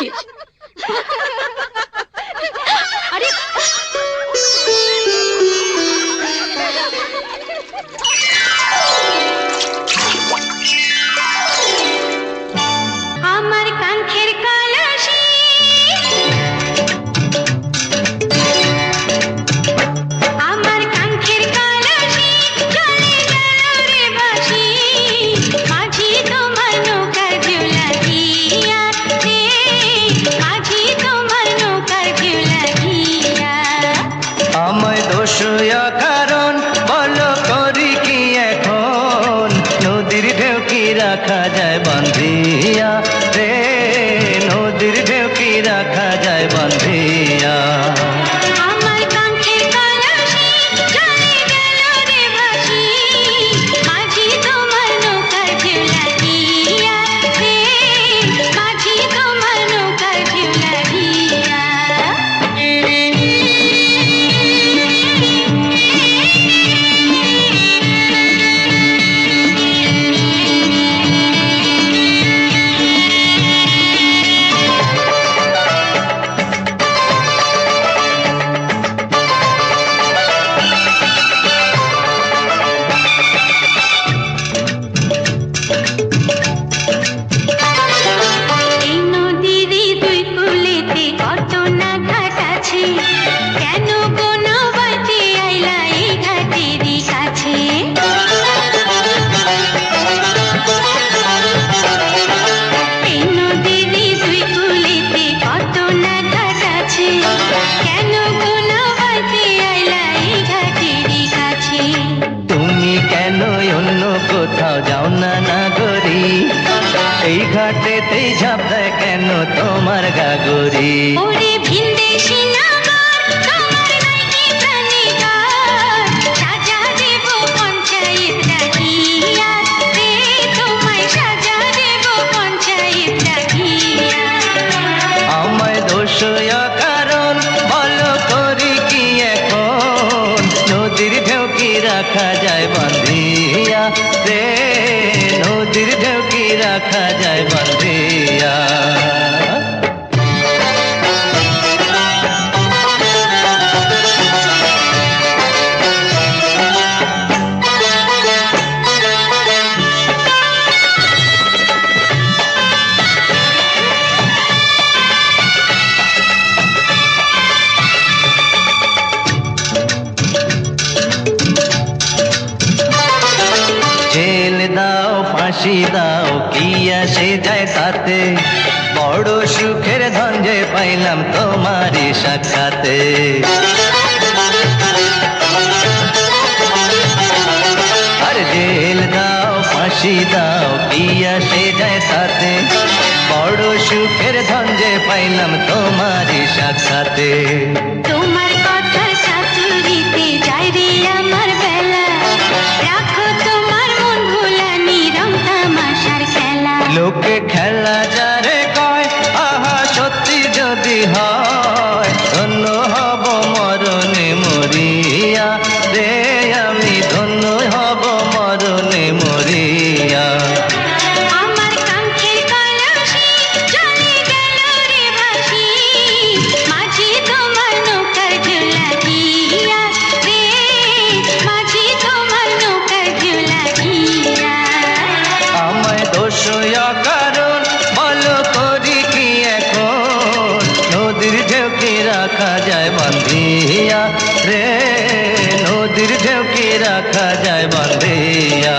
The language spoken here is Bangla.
Yes. रखा जाए बंधिया। रे नदीर ढेकी रखा এই ঘাটেতেই ঝাপটা কেন তোমার গাগরি ওরে না রাখা যায় বান্ধিয়া রে নদীর ঢেউকি রাখা যায় বান্ধিয়া দাও, কি আসে যায় তাতে? বড় সুখের ধঞ্জে পাইলাম তোমারি সাক্ষাতে। আর জেল দাও, ফাঁসি দাও, কি আসে যায় তাতে? বড় সুখের ধঞ্জে পাইলাম তোমারি সাক্ষাতে। তোমার কথা সাথে যাই আমার দয়া কারণ ভালো করি কি এখন? নদীর ঝেউকে রাখা যায় বান্ধিয়া রে, নদীর ঝেউকে রাখা যায় বান্ধিয়া